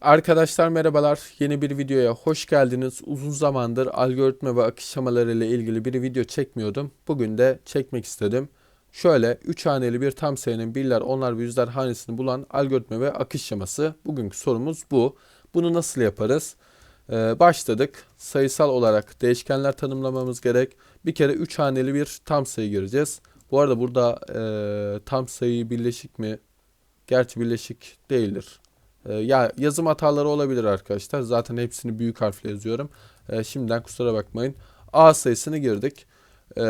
Arkadaşlar merhabalar. Yeni bir videoya hoş geldiniz. Uzun zamandır algoritma ve akış şemaları ile ilgili bir video çekmiyordum. Bugün de çekmek istedim. Şöyle 3 haneli bir tam sayının birler, onlar ve yüzler hanesini bulan algoritma ve akış şeması. Bugünkü sorumuz bu. Bunu nasıl yaparız? Ee, başladık. Sayısal olarak değişkenler tanımlamamız gerek. Bir kere 3 haneli bir tam sayı gireceğiz. Bu arada burada e, tam sayı birleşik mi? Gerçi birleşik değildir. Ee, ya yazım hataları olabilir arkadaşlar. Zaten hepsini büyük harfle yazıyorum. Ee, şimdiden kusura bakmayın. A sayısını girdik. Ee,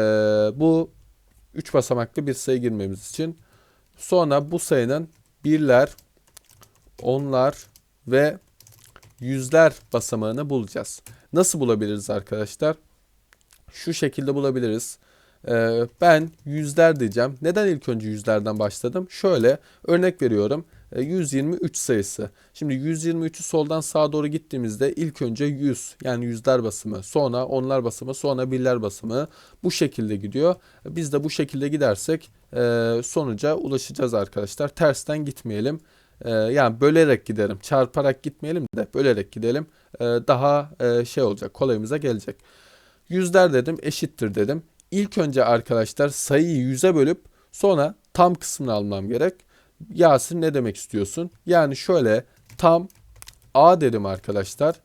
bu 3 basamaklı bir sayı girmemiz için. Sonra bu sayının birler, onlar ve yüzler basamağını bulacağız. Nasıl bulabiliriz arkadaşlar? Şu şekilde bulabiliriz. Ee, ben yüzler diyeceğim. Neden ilk önce yüzlerden başladım? Şöyle örnek veriyorum. 123 sayısı. Şimdi 123'ü soldan sağa doğru gittiğimizde ilk önce 100 yani yüzler basımı, sonra onlar basımı, sonra birler basımı bu şekilde gidiyor. Biz de bu şekilde gidersek e, sonuca ulaşacağız arkadaşlar. Tersten gitmeyelim. E, yani bölerek gidelim. Çarparak gitmeyelim de bölerek gidelim. E, daha şey olacak, kolayımıza gelecek. Yüzler dedim, eşittir dedim. İlk önce arkadaşlar sayıyı 100'e bölüp sonra tam kısmını almam gerek. Yasin ne demek istiyorsun? Yani şöyle tam A dedim arkadaşlar.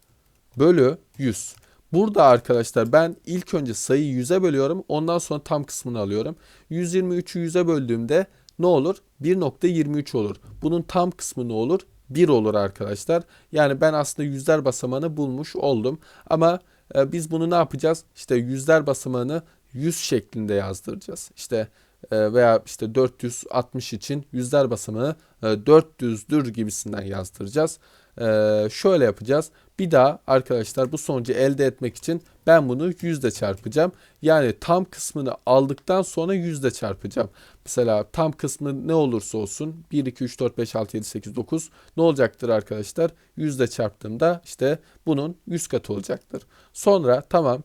Bölü 100. Burada arkadaşlar ben ilk önce sayıyı 100'e bölüyorum. Ondan sonra tam kısmını alıyorum. 123'ü 100'e böldüğümde ne olur? 1.23 olur. Bunun tam kısmı ne olur? 1 olur arkadaşlar. Yani ben aslında yüzler basamağını bulmuş oldum. Ama e, biz bunu ne yapacağız? İşte yüzler basamağını 100 şeklinde yazdıracağız. İşte veya işte 460 için yüzler basamağı 400'dür gibisinden yazdıracağız. E, şöyle yapacağız. Bir daha arkadaşlar bu sonucu elde etmek için ben bunu yüzde çarpacağım. Yani tam kısmını aldıktan sonra yüzde çarpacağım. Mesela tam kısmı ne olursa olsun 1, 2, 3, 4, 5, 6, 7, 8, 9 ne olacaktır arkadaşlar? Yüzde çarptığımda işte bunun 100 katı olacaktır. Sonra tamam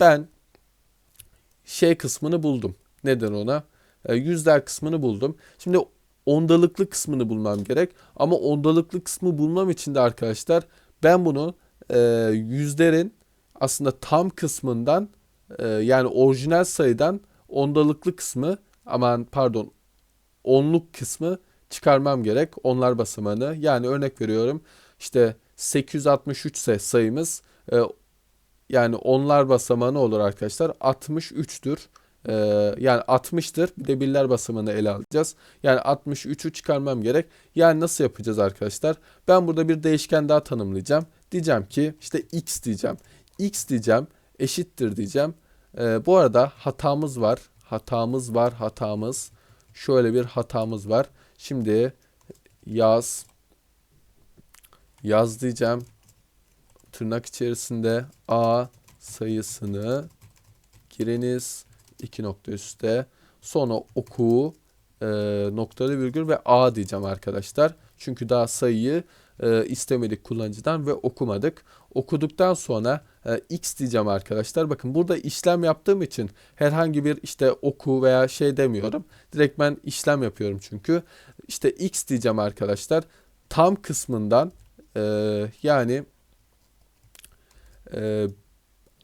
ben şey kısmını buldum. Neden ona? E, yüzler kısmını buldum. Şimdi ondalıklı kısmını bulmam gerek. Ama ondalıklı kısmı bulmam için de arkadaşlar ben bunu e, yüzlerin aslında tam kısmından e, yani orijinal sayıdan ondalıklı kısmı aman pardon onluk kısmı çıkarmam gerek. Onlar basamağını yani örnek veriyorum işte 863 ise sayımız e, yani onlar basamağını olur arkadaşlar 63'tür. Ee, yani 60'tır. Bir de birler basamağını ele alacağız. Yani 63'ü çıkarmam gerek. Yani nasıl yapacağız arkadaşlar? Ben burada bir değişken daha tanımlayacağım. Diyeceğim ki işte x diyeceğim. x diyeceğim eşittir diyeceğim. Ee, bu arada hatamız var. Hatamız var. Hatamız. Şöyle bir hatamız var. Şimdi yaz yaz diyeceğim. Tırnak içerisinde a sayısını giriniz iki nokta üstte. Sonra oku e, noktalı virgül ve a diyeceğim arkadaşlar. Çünkü daha sayıyı e, istemedik kullanıcıdan ve okumadık. Okuduktan sonra e, x diyeceğim arkadaşlar. Bakın burada işlem yaptığım için herhangi bir işte oku veya şey demiyorum. Direkt ben işlem yapıyorum çünkü. İşte x diyeceğim arkadaşlar. Tam kısmından e, yani e,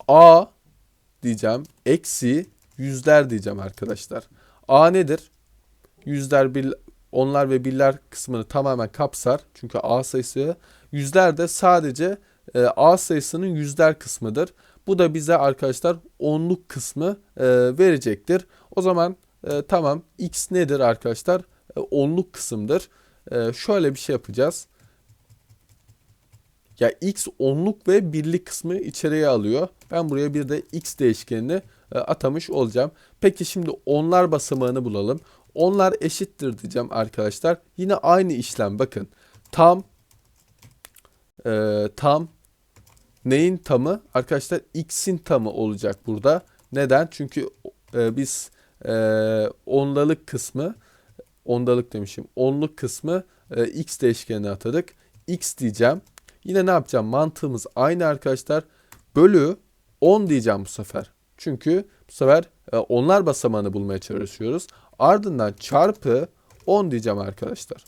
a diyeceğim eksi yüzler diyeceğim arkadaşlar. A nedir? Yüzler, bir, onlar ve birler kısmını tamamen kapsar. Çünkü A sayısı yüzler de sadece e, A sayısının yüzler kısmıdır. Bu da bize arkadaşlar onluk kısmı e, verecektir. O zaman e, tamam x nedir arkadaşlar? E, onluk kısımdır. E, şöyle bir şey yapacağız. Ya x onluk ve birlik kısmı içeriye alıyor. Ben buraya bir de x değişkenini atamış olacağım. Peki şimdi onlar basamağını bulalım. Onlar eşittir diyeceğim arkadaşlar. Yine aynı işlem bakın. Tam e, tam neyin tamı? Arkadaşlar x'in tamı olacak burada. Neden? Çünkü e, biz e, ondalık kısmı ondalık demişim. Onluk kısmı e, x değişkenine atadık. x diyeceğim. Yine ne yapacağım? Mantığımız aynı arkadaşlar. Bölü 10 diyeceğim bu sefer. Çünkü bu sefer e, onlar basamağını bulmaya çalışıyoruz. Ardından çarpı 10 diyeceğim arkadaşlar.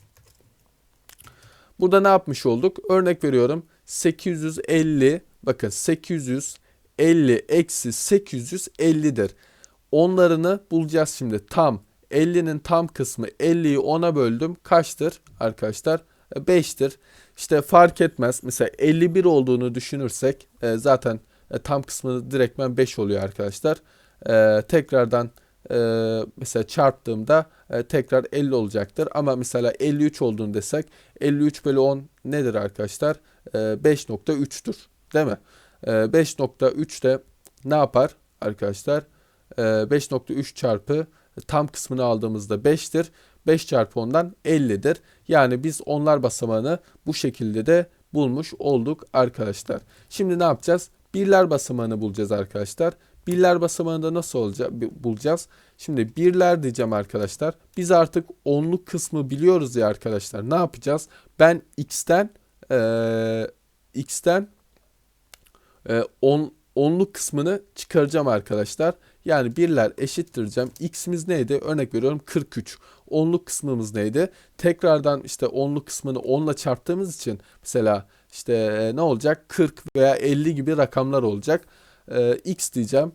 Burada ne yapmış olduk? Örnek veriyorum 850 bakın 850 eksi 850'dir. Onlarını bulacağız şimdi. Tam 50'nin tam kısmı 50'yi 10'a böldüm. Kaçtır arkadaşlar? 5'tir. İşte fark etmez. Mesela 51 olduğunu düşünürsek e, zaten e, tam kısmı direktmen 5 oluyor arkadaşlar. E, tekrardan e, mesela çarptığımda e, tekrar 50 olacaktır. Ama mesela 53 olduğunu desek 53 bölü 10 nedir arkadaşlar? E, 5.3'tür. Değil mi? E, 5.3 de ne yapar arkadaşlar? E, 5.3 çarpı tam kısmını aldığımızda 5'tir. 5 çarpı 10'dan 50'dir. Yani biz onlar basamağını bu şekilde de bulmuş olduk arkadaşlar. Şimdi ne yapacağız? Birler basamağını bulacağız arkadaşlar. Birler basamağında nasıl olacak bulacağız? Şimdi birler diyeceğim arkadaşlar. Biz artık onluk kısmı biliyoruz ya arkadaşlar. Ne yapacağız? Ben x'ten e, x'ten e, on, onluk kısmını çıkaracağım arkadaşlar. Yani birler eşittir diyeceğim. X'imiz neydi? Örnek veriyorum 43. Onluk kısmımız neydi? Tekrardan işte onluk kısmını 10 ile çarptığımız için mesela işte e, ne olacak? 40 veya 50 gibi rakamlar olacak. E, X diyeceğim.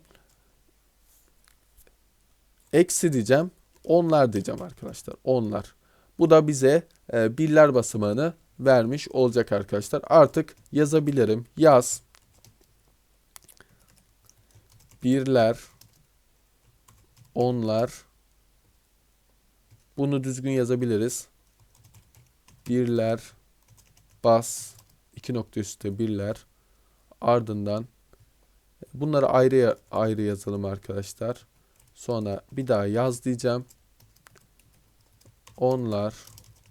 Eksi diyeceğim. Onlar diyeceğim arkadaşlar. Onlar. Bu da bize e, birler basamağını vermiş olacak arkadaşlar. Artık yazabilirim. Yaz. Birler onlar bunu düzgün yazabiliriz. Birler bas iki nokta üstte birler ardından bunları ayrı ayrı yazalım arkadaşlar. Sonra bir daha yaz diyeceğim. Onlar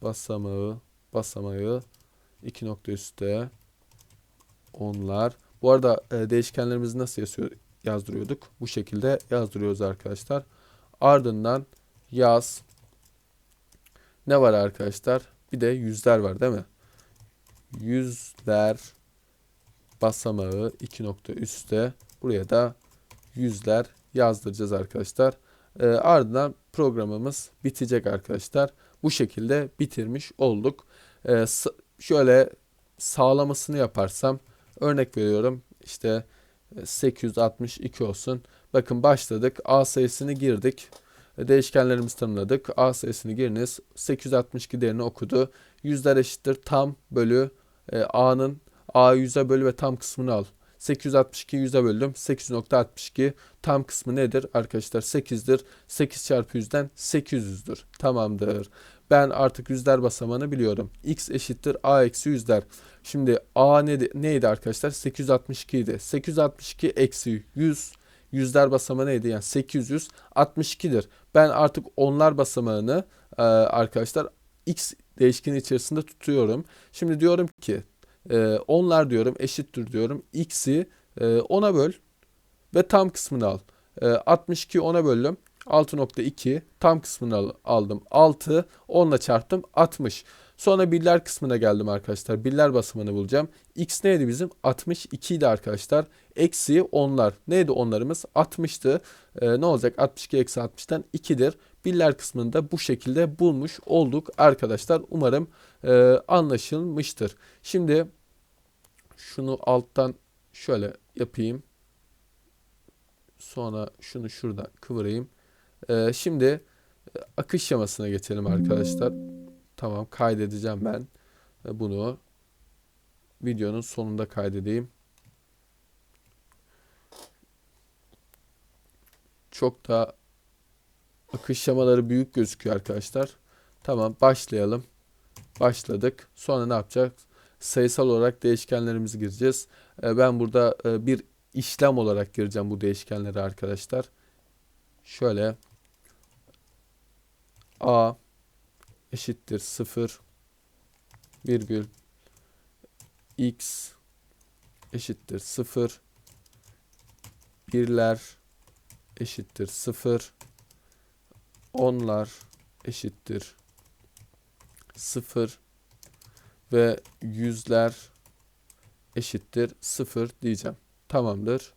basamağı basamağı iki nokta üstte onlar. Bu arada e, değişkenlerimizi nasıl yazıyor, yazdırıyorduk? Bu şekilde yazdırıyoruz arkadaşlar. Ardından yaz. Ne var arkadaşlar? Bir de yüzler var değil mi? Yüzler basamağı iki nokta üstte. Buraya da yüzler yazdıracağız arkadaşlar. E, ardından programımız bitecek arkadaşlar. Bu şekilde bitirmiş olduk. E, şöyle sağlamasını yaparsam örnek veriyorum. İşte 862 olsun. Bakın başladık. A sayısını girdik. Değişkenlerimizi tanımladık. A sayısını giriniz. 862 değerini okudu. Yüzler eşittir tam bölü e, A'nın A yüze bölü ve tam kısmını al. 862 yüze böldüm. 8.62 tam kısmı nedir? Arkadaşlar 8'dir. 8 çarpı 100'den 800'dür. Tamamdır. Ben artık yüzler basamağını biliyorum. X eşittir A eksi yüzler. Şimdi A neydi, neydi arkadaşlar? 862 idi. 862 eksi 100 yüzler basamağı neydi? Yani 862'dir. Ben artık onlar basamağını e, arkadaşlar x değişkeni içerisinde tutuyorum. Şimdi diyorum ki e, onlar diyorum eşittir diyorum. x'i e, 10'a böl ve tam kısmını al. E, 62 10'a böldüm. 6.2 tam kısmını aldım. 6 10 ile çarptım 60. Sonra birler kısmına geldim arkadaşlar. Birler basamını bulacağım. X neydi bizim? 62 idi arkadaşlar. Eksi onlar. Neydi onlarımız? 60'tı. Ee, ne olacak? 62 eksi 60'tan 2'dir. Birler kısmını da bu şekilde bulmuş olduk arkadaşlar. Umarım e, anlaşılmıştır. Şimdi şunu alttan şöyle yapayım. Sonra şunu şurada kıvırayım. Ee, şimdi e, akış şemasına geçelim arkadaşlar. Tamam kaydedeceğim ben e, bunu. Videonun sonunda kaydedeyim. Çok da akış şemaları büyük gözüküyor arkadaşlar. Tamam başlayalım. Başladık. Sonra ne yapacağız? Sayısal olarak değişkenlerimizi gireceğiz. E, ben burada bir işlem olarak gireceğim bu değişkenleri arkadaşlar. Şöyle a eşittir 0 virgül x eşittir 0 birler eşittir 0 onlar eşittir 0 ve yüzler eşittir 0 diyeceğim. Tamamdır.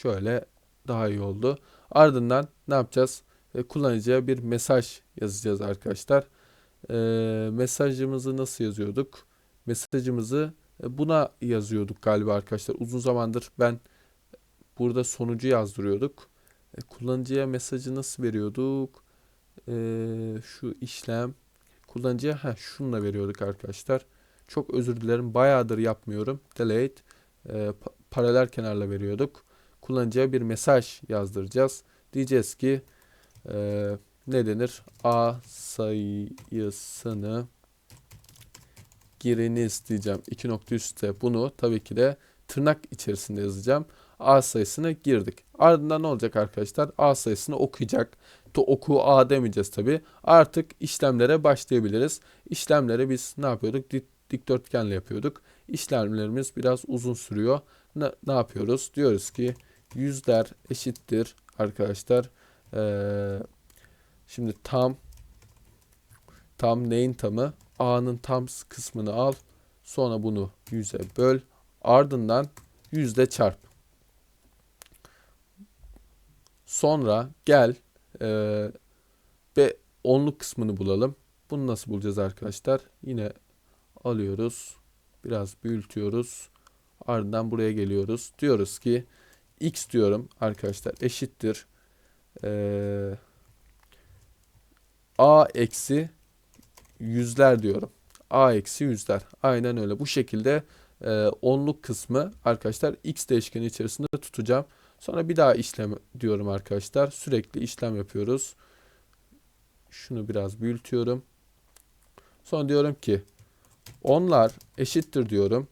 Şöyle daha iyi oldu. Ardından ne yapacağız? kullanıcıya bir mesaj yazacağız arkadaşlar. e, mesajımızı nasıl yazıyorduk? Mesajımızı e, buna yazıyorduk galiba arkadaşlar. Uzun zamandır ben burada sonucu yazdırıyorduk. E, kullanıcıya mesajı nasıl veriyorduk? E, şu işlem kullanıcıya ha şununla veriyorduk arkadaşlar. Çok özür dilerim. Bayağıdır yapmıyorum. Delete e, pa- paralel kenarla veriyorduk. Kullanıcıya bir mesaj yazdıracağız. Diyeceğiz ki e, ne denir? A sayısını giriniz diyeceğim. İki nokta üstte bunu tabii ki de tırnak içerisinde yazacağım. A sayısını girdik. Ardından ne olacak arkadaşlar? A sayısını okuyacak. To oku A demeyeceğiz tabii. Artık işlemlere başlayabiliriz. İşlemleri biz ne yapıyorduk? Dik- Dikdörtgenle yapıyorduk. İşlemlerimiz biraz uzun sürüyor. Ne, ne yapıyoruz? Diyoruz ki yüzler eşittir arkadaşlar. Ee, şimdi tam tam neyin tamı? A'nın tam kısmını al. Sonra bunu yüze böl. Ardından yüzde çarp. Sonra gel e, ve onluk kısmını bulalım. Bunu nasıl bulacağız arkadaşlar? Yine alıyoruz. Biraz büyütüyoruz. Ardından buraya geliyoruz. Diyoruz ki x diyorum arkadaşlar eşittir. e, a eksi yüzler diyorum. A eksi yüzler. Aynen öyle. Bu şekilde e, onluk kısmı arkadaşlar x değişkeni içerisinde tutacağım. Sonra bir daha işlem diyorum arkadaşlar. Sürekli işlem yapıyoruz. Şunu biraz büyütüyorum. Sonra diyorum ki onlar eşittir diyorum.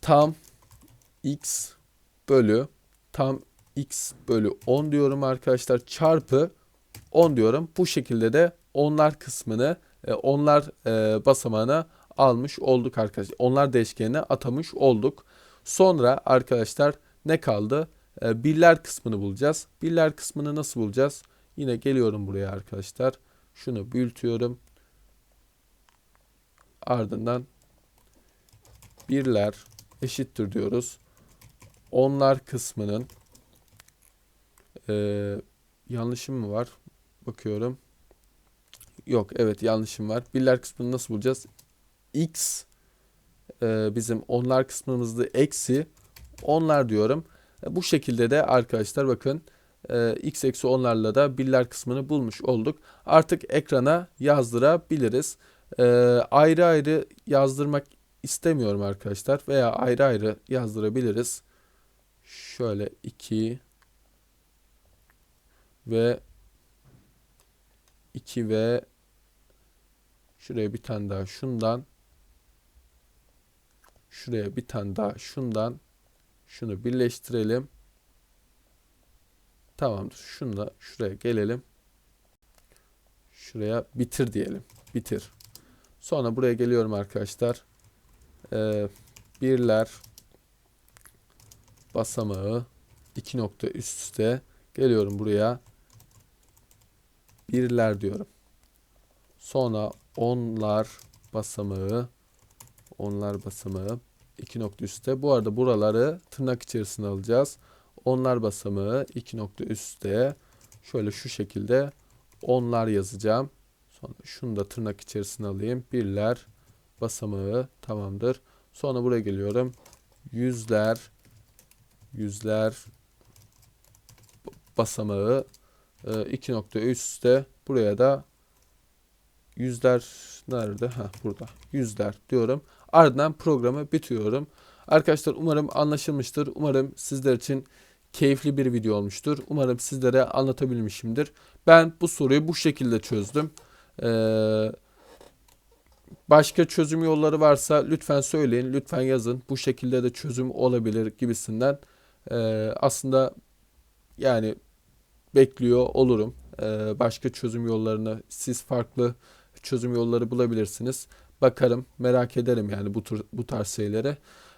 Tam x bölü tam x bölü 10 diyorum arkadaşlar. Çarpı 10 diyorum. Bu şekilde de onlar kısmını e, onlar e, basamağına almış olduk arkadaşlar. Onlar değişkenine atamış olduk. Sonra arkadaşlar ne kaldı? E, birler kısmını bulacağız. Birler kısmını nasıl bulacağız? Yine geliyorum buraya arkadaşlar. Şunu büyütüyorum. Ardından birler eşittir diyoruz. Onlar kısmının e, yanlışım mı var? Bakıyorum. Yok evet yanlışım var. Birler kısmını nasıl bulacağız? X e, bizim onlar kısmımızda eksi onlar diyorum. E, bu şekilde de arkadaşlar bakın e, x eksi onlarla da birler kısmını bulmuş olduk. Artık ekrana yazdırabiliriz. E, ayrı ayrı yazdırmak istemiyorum arkadaşlar veya ayrı ayrı yazdırabiliriz. Şöyle 2 ve 2 ve şuraya bir tane daha şundan şuraya bir tane daha şundan şunu birleştirelim. Tamamdır. Şunu da şuraya gelelim. Şuraya bitir diyelim. Bitir. Sonra buraya geliyorum arkadaşlar. Ee, birler basamağı iki nokta üst üste geliyorum buraya. Birler diyorum. Sonra onlar basamağı onlar basamağı iki nokta üstte. Bu arada buraları tırnak içerisine alacağız. Onlar basamağı iki nokta üstte. Şöyle şu şekilde onlar yazacağım. Sonra şunu da tırnak içerisine alayım. Birler basamağı tamamdır. Sonra buraya geliyorum. Yüzler yüzler basamağı e, iki nokta üstte. Buraya da yüzler nerede? Ha burada. Yüzler diyorum. Ardından programı bitiriyorum. Arkadaşlar umarım anlaşılmıştır. Umarım sizler için keyifli bir video olmuştur. Umarım sizlere anlatabilmişimdir. Ben bu soruyu bu şekilde çözdüm. Ee, başka çözüm yolları varsa lütfen söyleyin, lütfen yazın. Bu şekilde de çözüm olabilir gibisinden. Ee, aslında yani bekliyor olurum. Ee, başka çözüm yollarını siz farklı çözüm yolları bulabilirsiniz. Bakarım, merak ederim yani bu tür bu tarz şeylere.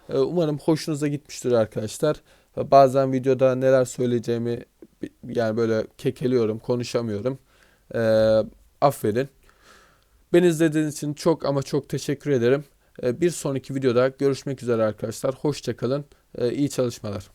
Ee, umarım hoşunuza gitmiştir arkadaşlar. Bazen videoda neler söyleyeceğimi yani böyle kekeliyorum, konuşamıyorum. Ee, aferin. Beni izlediğiniz için çok ama çok teşekkür ederim. Ee, bir sonraki videoda görüşmek üzere arkadaşlar. Hoşçakalın. İyi çalışmalar.